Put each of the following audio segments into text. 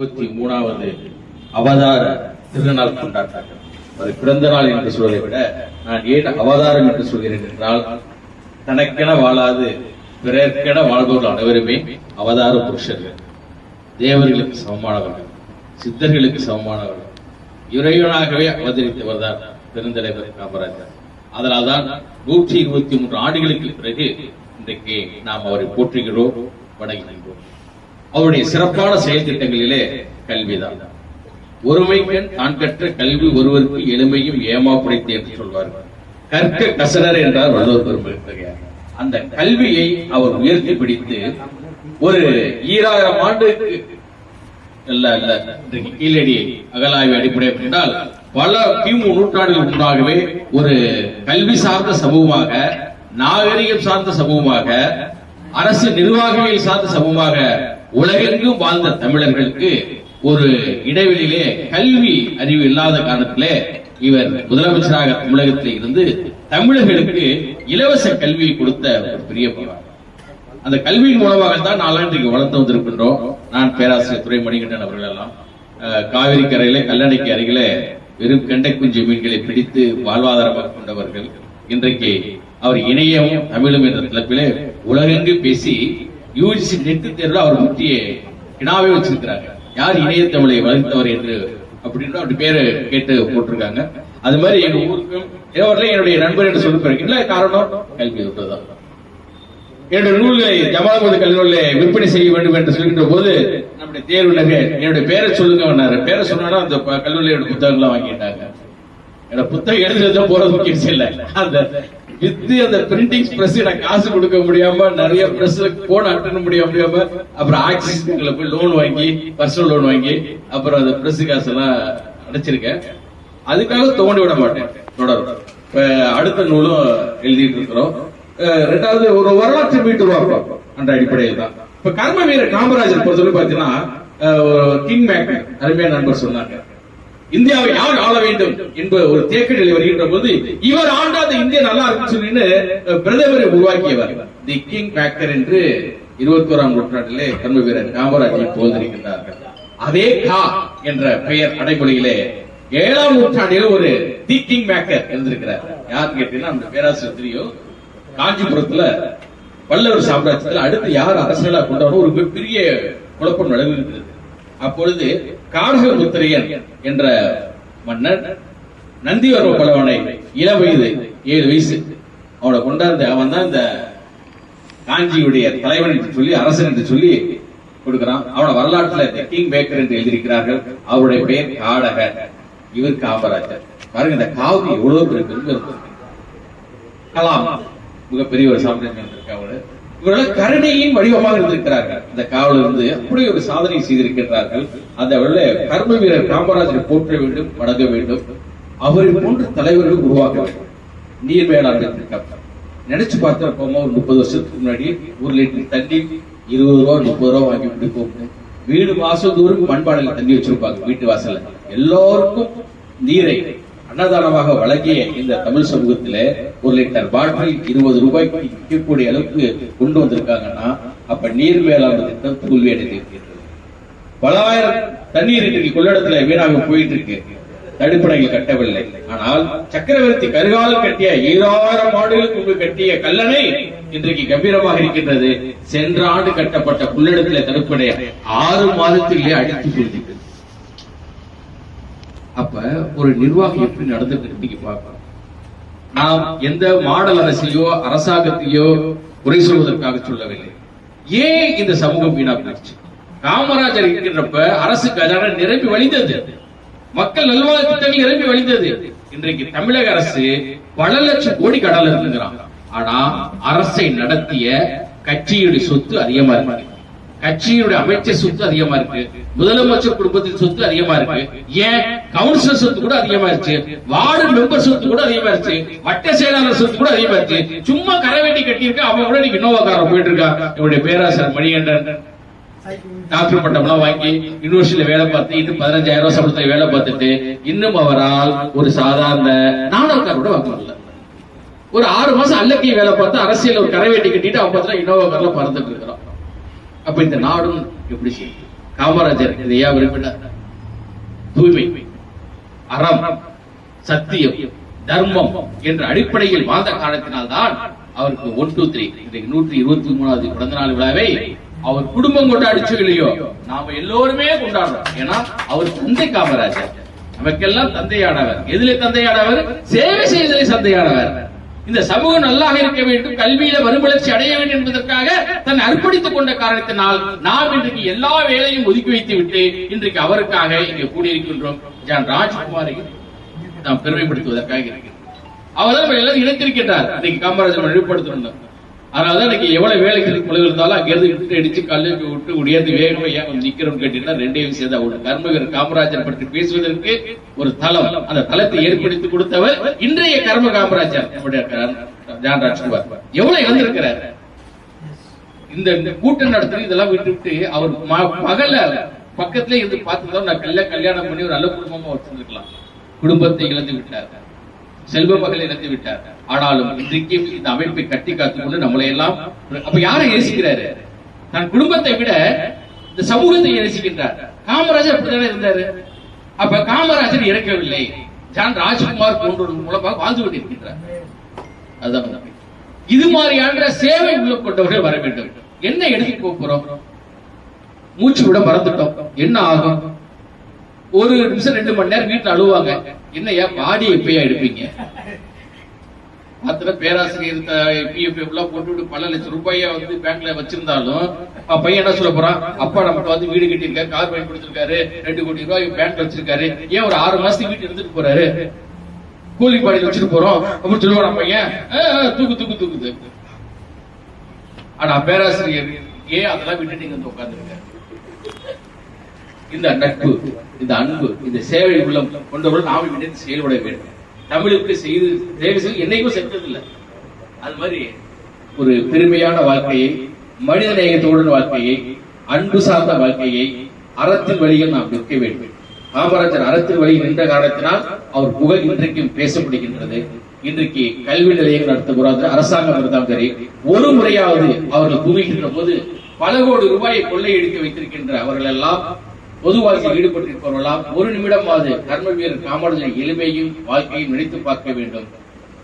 இருபத்தி மூணாவது அவதார திருநாள் கொண்டாட்டார்கள். அது பிறந்த நாள் என்று சொல்வதை விட நான் ஏன் அவதாரம் என்று சொல்கிறேன் என்றால் தனக்கென வாழாது பிறர்க்கென வாழ்பவர்கள் அனைவருமே அவதார புருஷர்கள். தேவர்களுக்கு சமமானவர்கள் சித்தர்களுக்கு சமமானவர்கள். இறைவனாகவே அவதரித்தவர் தான் பெருந்தலைவர் காமராஜர். அதனால்தான் நூற்றி இருபத்தி மூன்று ஆண்டுகளுக்கு பிறகு இன்றைக்கு நாம் அவரை போற்றுகிறோம் வணங்குகின்றோம் அவருடைய சிறப்பான செயல் திட்டங்களிலே கல்விதான். ஒருமைக்கண் தான் கற்ற கல்வி ஒருவருக்கு எளிமையும் ஏமாப்புடைத்து என்று சொல்வார்கள். கற்க கசடர் என்றார் வள்ளுவர் பெருமையார் அந்த கல்வியை அவர் உயர்த்தி பிடித்து ஒரு ஈராயிரம் ஆண்டுக்கு இல்ல இல்ல கீழடி அகலாய்வு அடிப்படை என்றால் பல கிமு நூற்றாண்டுகள் முன்பாகவே ஒரு கல்வி சார்ந்த சமூகமாக நாகரிகம் சார்ந்த சமூகமாக அரசு நிர்வாகவியல் சார்ந்த சமூகமாக உலகெங்கும் வாழ்ந்த தமிழர்களுக்கு ஒரு இடைவெளியிலே கல்வி அறிவு இல்லாத காரணத்திலே இவர் முதலமைச்சராக தமிழகத்தில் இருந்து தமிழர்களுக்கு இலவச கல்வியை கொடுத்த ஒரு பெரிய அந்த கல்வியின் மூலமாகத்தான் நாலாம் இன்றைக்கு வளர்த்து வந்திருக்கின்றோம். நான் பேராசிரியர் துறை மணிகண்டன் அவர்கள் எல்லாம். அஹ், காவிரி கரையில கல்லணைக்கு அருகிலே வெறும் கெண்டை குஞ்சு மீன்களை பிடித்து வாழ்வாதாரமாக கொண்டவர்கள். இன்றைக்கு அவர் இணையமும் தமிழும் என்ற தலைப்பிலே உலகெங்கு பேசி யூஜிசி நெட் தேர்வில் அவர் முக்கிய வினாவே வச்சிருக்கிறாங்க. யார் இணைய தமிழை வளர்த்தவர் என்று அப்படின்னு அப்படி பேரு கேட்டு போட்டிருக்காங்க. அது மாதிரி எங்க ஊருக்கும் தேவரில் என்னுடைய நண்பர் என்று சொல்லி இல்ல காரணம்? கல்வி ஒன்றுதான் என்னுடைய நூல்களை ஜமாபதி கல்லூரியில விற்பனை செய்ய வேண்டும் என்று சொல்கின்ற போது நம்முடைய தேர்வு நகை என்னுடைய பேரை சொல்லுங்க பேரை சொன்னா அந்த கல்லூரியோட கல்லூரியில என்னோட புத்தகங்கள்லாம் வாங்கிட்டாங்க. என்னோட புத்தகம் எழுதுறது போறது முக்கியம் இல்ல. அந்த வித்து அந்த பிரிண்டிங் பிரஸ் எனக்கு காசு கொடுக்க முடியாம நிறைய பிரஸ் போன் அட்டன் முடிய முடியாம அப்புறம் ஆக்சிஸ் பேங்க்ல போய் லோன் வாங்கி பர்சனல் லோன் வாங்கி அப்புறம் அந்த பிரஸ் காசு எல்லாம் அடைச்சிருக்கேன். அதுக்காக தோண்டி விட மாட்டேன். தொடரும். இப்ப அடுத்த நூலும் எழுதிட்டு இருக்கிறோம். ரெண்டாவது ஒரு வரலாற்று மீட்டு உருவாக்கம் அந்த அடிப்படையில் தான். இப்ப கர்ம வீரர் காமராஜர் பொறுத்தவரை பாத்தீங்கன்னா கிங் மேக்கர் அருமையான நண்பர் சொன்னாங்க. இந்தியாவை யார் ஆள வேண்டும் என்ற ஒரு தேக்கடியில் வருகின்ற போது இவர் ஆண்டாத இந்தியா நல்லா இருக்குன்னு சொல்லின்னு பிரதமரை உருவாக்கியவர் தி கிங் பேக்கர் என்று இருபத்தி ஓராம் நூற்றாண்டிலே கர்ம வீரர் காமராஜை போதிருக்கின்றார்கள் அதே கா என்ற பெயர் அடைமொழியிலே ஏழாம் நூற்றாண்டில் ஒரு தி கிங் மேக்கர் இருந்திருக்கிறார். யார் கேட்டீங்கன்னா அந்த பேராசிரியர் தெரியும். காஞ்சிபுரத்துல பல்லவர் சாம்ராஜ்யத்தில் அடுத்து யார் அரசியலா கொண்டாடும் ஒரு மிகப்பெரிய குழப்பம் நடந்திருக்கிறது அப்பொழுது காடக என்ற மன்னர் நந்திவர்வ பலவனை இளம் வயது ஏழு வயசு. அவனை கொண்டாந்து அவன் தான் இந்த காஞ்சியுடைய தலைவன் என்று சொல்லி அரசன் என்று சொல்லி கொடுக்கிறான். அவன வரலாற்றுல இந்த கிங் பேக்கர் என்று எழுதியிருக்கிறார்கள். அவருடைய பெயர் காடகர். இவர் காமராஜர். பாருங்க இந்த காவி எவ்வளவு பெரிய பெருமை கலாம் மிகப்பெரிய ஒரு சாம்ராஜ்யம் இருக்க இவர்கள் கருணையின் வடிவமாக இருந்திருக்கிறார்கள். இந்த காவல் இருந்து அப்படி ஒரு சாதனை செய்திருக்கிறார்கள் அந்த வழியில கர்ம வீரர் காமராஜரை போற்ற வேண்டும் வணங்க வேண்டும். அவரை போன்ற தலைவர்கள் உருவாக்க வேண்டும். நீர் மேலாண்மை திட்டம் நினைச்சு பார்த்திருப்போமா ஒரு முப்பது வருஷத்துக்கு முன்னாடி ஒரு லிட்டர் தண்ணி இருபது ரூபா முப்பது ரூபா வாங்கி குடிப்போம் வீடு வாசல் தூரம் மண்பானையில் தண்ணி வச்சிருப்பாங்க வீட்டு வாசல்ல. எல்லோருக்கும் நீரை அன்னதானமாக வழங்கிய இந்த தமிழ் சமூகத்திலே ஒரு லிட்டர் பாட்டில் இருபது ரூபாய்க்கு விற்கக்கூடிய அளவுக்கு கொண்டு வந்திருக்காங்கன்னா அப்ப நீர் மேலாண்மை திட்டம் தோல்வி அடைந்திருக்கிறது. தண்ணீர் இன்றைக்கு கொள்ளிடத்துல வீணாக போயிட்டு இருக்கு தடுப்பணைகள் கட்டவில்லை. ஆனால் சக்கரவர்த்தி கருகாலம் கட்டிய ஏழாயிரம் ஆண்டுகளுக்கு முன்பு கட்டிய கல்லணை இன்றைக்கு கம்பீரமாக இருக்கின்றது. சென்ற ஆண்டு கட்டப்பட்ட கொள்ளிடத்துல தடுப்பணை ஆறு மாதத்திலே அடித்து கொடுத்திருக்கிறது அப்ப ஒரு நிர்வாகம் எப்படி நடந்துட்டு நீங்க பார்க்கணும் நாம் எந்த மாடல் அரசையோ அரசாங்கத்தையோ குறை சொல்வதற்காக சொல்லவில்லை. ஏன் இந்த சமூகம் வீணா போயிடுச்சு? காமராஜர் இருக்கின்றப்ப அரசு கஜானா நிரம்பி வழிந்தது. மக்கள் நல்வாழ்வு திட்டங்கள் நிரம்பி வழிந்தது. இன்றைக்கு தமிழக அரசு பல லட்சம் கோடி கடல் இருக்குங்கிறான். ஆனா அரசை நடத்திய கட்சியுடைய சொத்து அதிகமா இருக்கு. கட்சியினுடைய அமைச்சர் சொத்து அதிகமா இருக்கு. முதலமைச்சர் குடும்பத்தின் சொத்து அதிகமா இருக்கு. ஏன்? கவுன்சிலர் சொத்து கூட அதிகமா இருச்சு வார்டு மெம்பர் சொத்து கூட அதிகமா இருச்சு வட்ட செயலாளர் சொத்து கூட அதிகமா இருச்சு சும்மா கரவேட்டி கட்டியிருக்க? அவன் கூட இன்னைக்கு இன்னோவா போயிட்டு இருக்கா? என்னுடைய பேராசர் மணிகண்டன். டாக்டர் பட்டம்லாம் வாங்கி யூனிவர்சிட்டியில வேலை பார்த்து இன்னும் பதினஞ்சாயிரம் ரூபாய் சம்பளத்தை வேலை பார்த்துட்டு இன்னும் அவரால் ஒரு சாதாரண நானூறு கூட வாங்க முடியல. ஒரு ஆறு மாசம் அல்லக்கி வேலை பார்த்து அரசியல் ஒரு கரைவேட்டி கட்டிட்டு அவன் பார்த்தா இன்னோவா கார்ல பறந்துட்டு இருக்கிறான். அப்ப இந்த நாடும் எப்படி செய்யும்? காமராஜர் இதையா விரும்பினார்? தூய்மை அறம் சத்தியம் தர்மம் என்ற அடிப்படையில் வாழ்ந்த காரணத்தினால்தான் அவருக்கு ஒன் டூ த்ரீ இன்றைக்கு நூற்றி இருபத்தி மூணாவது பிறந்த நாள் விழாவை அவர் குடும்பம் கொண்டாடிச்சோ இல்லையோ நாம எல்லோருமே கொண்டாடுறோம். ஏன்னா அவர் தந்தை காமராஜர். நமக்கெல்லாம் தந்தையானவர். எதிலே தந்தையானவர்? சேவை செய்தலை தந்தையானவர். இந்த சமூகம் நல்லாக இருக்க வேண்டும் கல்வியில மறுமலர்ச்சி அடைய வேண்டும் என்பதற்காக தன் அர்ப்பணித்துக் கொண்ட காரணத்தினால் நாம் இன்றைக்கு எல்லா வேலையும் ஒதுக்கி வைத்து விட்டு இன்றைக்கு அவருக்காக இங்கே கூடியிருக்கின்றோம். ஜான் ராஜ்குமாரை நாம் பெருமைப்படுத்துவதற்காக இருக்கிறோம். அவர் தான் எல்லாரும் இணைத்திருக்கின்றார். இன்னைக்கு காமராஜர் அதனால தான் இன்னைக்கு எவ்வளவு வேலைகள் குழு இருந்தாலும் அங்கிருந்து விட்டு அடிச்சு கல்லூரி விட்டு உடையது வேகமா ஏன் வந்து நிக்கிறோம் கேட்டீங்கன்னா ரெண்டே விஷயம் தான் ஒண்ணு கர்மவீரர் காமராஜர் பற்றி பேசுவதற்கு ஒரு தளம். அந்த தளத்தை ஏற்படுத்தி கொடுத்தவர் இன்றைய கர்ம காமராஜர். நம்முடைய ஜான் ராஜ்குமார். எவ்வளவு இழந்திருக்கிறார். இந்த கூட்டம் நடத்துறது இதெல்லாம் விட்டு விட்டு அவர் ம- மகள பக்கத்துல இருந்து பார்த்துதான் நான் கல்ல கல்யாணம் பண்ணி ஒரு நல்ல குடும்பமா வச்சிருந்துருக்கலாம். குடும்பத்தை இழந்து விட்டார் செல்வ மகள் இழந்து விட்டார் ஆனாலும் இன்றைக்கும் இந்த அமைப்பை கட்டி காத்துக் கொண்டு நம்மளை எல்லாம் அப்ப யாரை நேசிக்கிறாரு? தன் குடும்பத்தை விட இந்த சமூகத்தை நேசிக்கின்றார். காமராஜர் அப்படித்தானே இருந்தாரு? அப்ப காமராஜர் இறக்கவில்லை. ஜான் ராஜ்குமார் போன்றவர் மூலமாக வாழ்ந்து கொண்டிருக்கின்றார். அதுதான் இது மாதிரியான சேவை உள்ள கொண்டவர்கள் வர வேண்டும். என்ன எடுத்து போக போறோம் மூச்சு விட மறந்துட்டோம். என்ன ஆகும்? ஒரு நிமிஷம் ரெண்டு மணி நேரம் வீட்டுல அழுவாங்க. என்னையா பாடி எப்பயா எடுப்பீங்க? அத்தனை பேராசிரியர் பிஎஃப் எல்லாம் போட்டு விட்டு பல லட்சம் ரூபாய வந்து பேங்க்ல வச்சிருந்தாலும் பையன் என்ன சொல்ல போறான்? அப்பா நமக்கு வந்து வீடு கட்டியிருக்காரு கார் வாங்கி கொடுத்திருக்காரு ரெண்டு கோடி ரூபாய் பேங்க்ல வச்சிருக்காரு. ஏன் ஒரு ஆறு மாசத்துக்கு வீட்டு எடுத்துட்டு போறாரு? கூலி பாடியில் வச்சுட்டு போறோம். அப்படின்னு சொல்லுவான் பையன். தூக்கு தூக்கு தூக்குது ஆனா பேராசிரியர் ஏன் அதெல்லாம் விட்டு இங்க உட்காந்துருக்காரு இந்த நட்பு இந்த அன்பு இந்த சேவை உள்ளம் கொண்டவர்கள் நாம இணைந்து செயல்பட வேண்டும். தமிழுக்கு செய்து சேவை செய்ய என்னைக்கும் சென்றதில்லை. அது மாதிரி ஒரு பெருமையான வாழ்க்கையை மனித நேயத்தோடு வாழ்க்கையை அன்பு சார்ந்த வாழ்க்கையை அறத்தின் வழியில் நாம் நிற்க வேண்டும். காமராஜர் அறத்தின் வழியில் நின்ற காரணத்தினால் அவர் புகழ் இன்றைக்கும் பேசப்படுகின்றது. இன்றைக்கு கல்வி நிலையங்கள் நடத்தக்கூடாது அரசாங்கம் இருந்தாலும் சரி ஒரு முறையாவது அவர்கள் குவிகின்ற போது பல கோடி ரூபாயை கொள்ளையடித்து வைத்திருக்கின்ற அவர்கள் எல்லாம் பொது வாழ்க்கையில் ஈடுபட்டிருப்பவர்களாம் ஒரு நிமிடமாவது கர்ம வீரர் காமராஜரின் எளிமையும் வாழ்க்கையும் நினைத்து பார்க்க வேண்டும்.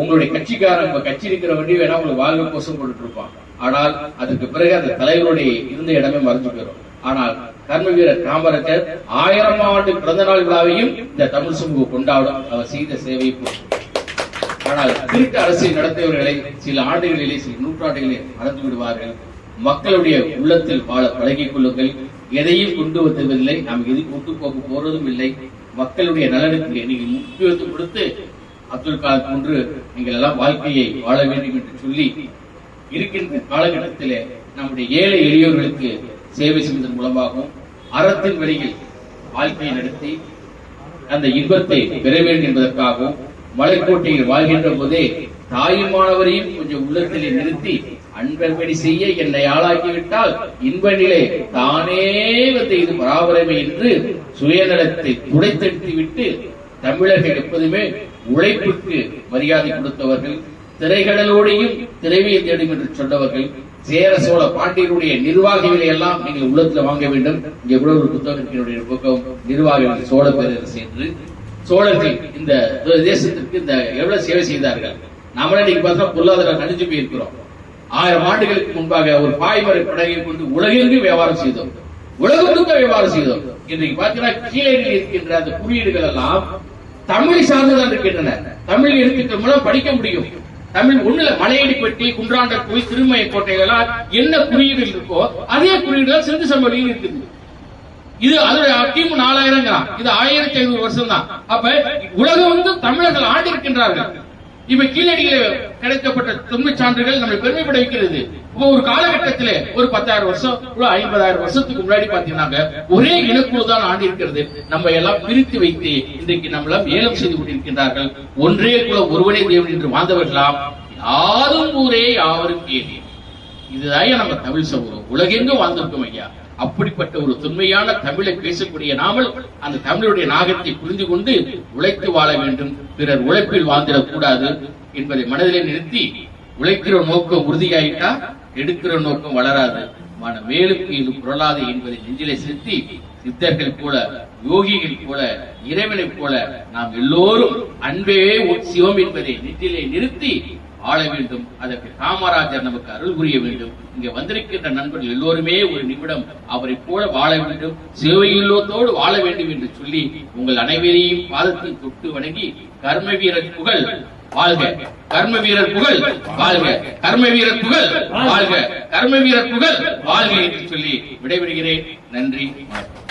உங்களுடைய கட்சிக்காரன் உங்க கட்சி இருக்கிற வண்டி வேணா உங்களுக்கு வாழ்வு கோஷம் போட்டுட்டு இருப்பான் ஆனால் அதுக்கு பிறகு அந்த தலைவருடைய இருந்த இடமே மறைஞ்சு போயிடும். ஆனால் கர்ம வீரர் காமராஜர் ஆயிரம் ஆண்டு பிறந்த நாள் விழாவையும் இந்த தமிழ் சமூகம் கொண்டாடும். அவர் செய்த சேவை ஆனால் திருட்டு அரசியல் நடத்தியவர்களை சில ஆண்டுகளிலே சில நூற்றாண்டுகளிலே மறந்து விடுவார்கள் மக்களுடைய உள்ளத்தில் வாழ பழகிக் கொள்ளுங்கள். எதையும் கொண்டு வருவதில்லை நாம் எது கொண்டு போக போறதும் இல்லை. மக்களுடைய நலனுக்கு நீங்கள் முக்கியத்துவம் கொடுத்து அப்துல் கலாம் போன்று நீங்கள் எல்லாம் வாழ்க்கையை வாழ வேண்டும் என்று சொல்லி இருக்கின்ற காலகட்டத்திலே நம்முடைய ஏழை எளியோர்களுக்கு சேவை செய்வதன் மூலமாகவும் அறத்தின் வழியில் வாழ்க்கையை நடத்தி அந்த இன்பத்தை பெற வேண்டும் என்பதற்காகவும் மலைக்கோட்டையில் வாழ்கின்ற போதே தாயுமானவரையும் கொஞ்சம் உள்ளத்திலே நிறுத்தி அன்பன்படி செய்ய என்னை ஆளாக்கிவிட்டால் இன்ப நிலை தானே வந்து இது பராபரமை என்று சுயநலத்தை துடைத்தெடுத்து விட்டு தமிழர்கள் எப்போதுமே உழைப்புக்கு மரியாதை கொடுத்தவர்கள் திரைகடலோடையும் திரைவியை தேடும் என்று சொன்னவர்கள் சேர சோழ பாண்டியனுடைய நிர்வாகிகளை எல்லாம் நீங்கள் உள்ளத்துல வாங்க வேண்டும். இங்கே கூட ஒரு புத்தகத்தினுடைய புத்தகம் நிர்வாகிகள் சோழ பேரரசு என்று. சோழர்கள் இந்த தேசத்திற்கு இந்த எவ்வளவு சேவை செய்தார்கள்? நம்மளே இன்னைக்கு பார்த்தா பொருளாதாரம் நடிஞ்சு போயிருக்கிறோம். ஆயிரம் ஆண்டுகளுக்கு முன்பாக ஒரு பாய்மர படகை கொண்டு உலகெங்கும் வியாபாரம் செய்தோம். உலகத்துக்கு வியாபாரம் செய்தோம். இன்றைக்கு பார்த்தீங்கன்னா கீழே இருக்கின்ற அந்த குறியீடுகள் எல்லாம் தமிழ் சார்ந்துதான் இருக்கின்றன. தமிழ் எழுத்துக்கள் மூலம் படிக்க முடியும். தமிழ் ஒண்ணுல மலையடி பெட்டி குன்றாண்ட கோயில் திருமய கோட்டைகளால் என்ன குறியீடுகள் இருக்கோ அதே குறியீடுகள் சிந்து சம்பளியில் இருக்குது. இது அதோட கிமு நாலாயிரங்கிறான் இது ஆயிரத்தி ஐநூறு வருஷம் தான் அப்ப உலகம் வந்து தமிழர்கள் ஆண்டிருக்கின்றார்கள். இப்ப கீழடியில கிடைக்கப்பட்ட தொன்மை சான்றுகள் நம்மை பெருமைப்பட வைக்கிறது இப்போ ஒரு காலகட்டத்திலே ஒரு பத்தாயிரம் வருஷம் ஒரு ஐம்பதாயிரம் வருஷத்துக்கு முன்னாடி பாத்தீங்கன்னா ஒரே இனக்குழு தான் ஆண்டு இருக்கிறது. நம்ம எல்லாம் பிரித்து வைத்து இன்றைக்கு நம்மளாம் ஏலம் செய்து கொண்டிருக்கின்றார்கள். ஒன்றே குலம் ஒருவனே தேவன் என்று வாழ்ந்தவர்களாம். யாரும் ஊரே யாவரும் கேள்வி இதுதான் நம்ம தமிழ் சமூகம் உலகெங்கும் வாழ்ந்திருக்கோம் ஐயா. அப்படிப்பட்ட ஒரு தொன்மையான தமிழை பேசக்கூடிய நாமல் அந்த தமிழுடைய நாகத்தை புரிந்து கொண்டு உழைத்து வாழ வேண்டும். பிறர் உழைப்பில் வாழ்ந்திடக் கூடாது என்பதை மனதிலே நிறுத்தி உழைக்கிற நோக்கம் உறுதியாயிட்டா எடுக்கிற நோக்கம் வளராது. மன மேலுக்கு இது புரளாது என்பதை நெஞ்சிலே செலுத்தி சித்தர்கள் போல யோகிகள் போல இறைவனைப் போல நாம் எல்லோரும் அன்பே சிவம் என்பதை நெஞ்சிலே நிறுத்தி ஆள வேண்டும். அதற்கு காமராஜர் நமக்கு அருள் புரிய வேண்டும். இங்க வந்திருக்கின்ற நண்பர்கள் எல்லோருமே ஒரு நிமிடம் அவரை போல வாழ வேண்டும். சேவையுள்ளத்தோடு வாழ வேண்டும் என்று சொல்லி உங்கள் அனைவரையும் பாதத்தில் தொட்டு வணங்கி கர்ம வீரர் புகழ் வாழ்க. கர்ம வீரர் புகழ் வாழ்க. கர்ம வீரர் புகழ் வாழ்க. கர்ம வீரர் புகழ் வாழ்க என்று சொல்லி விடைபெறுகிறேன். நன்றி. வணக்கம்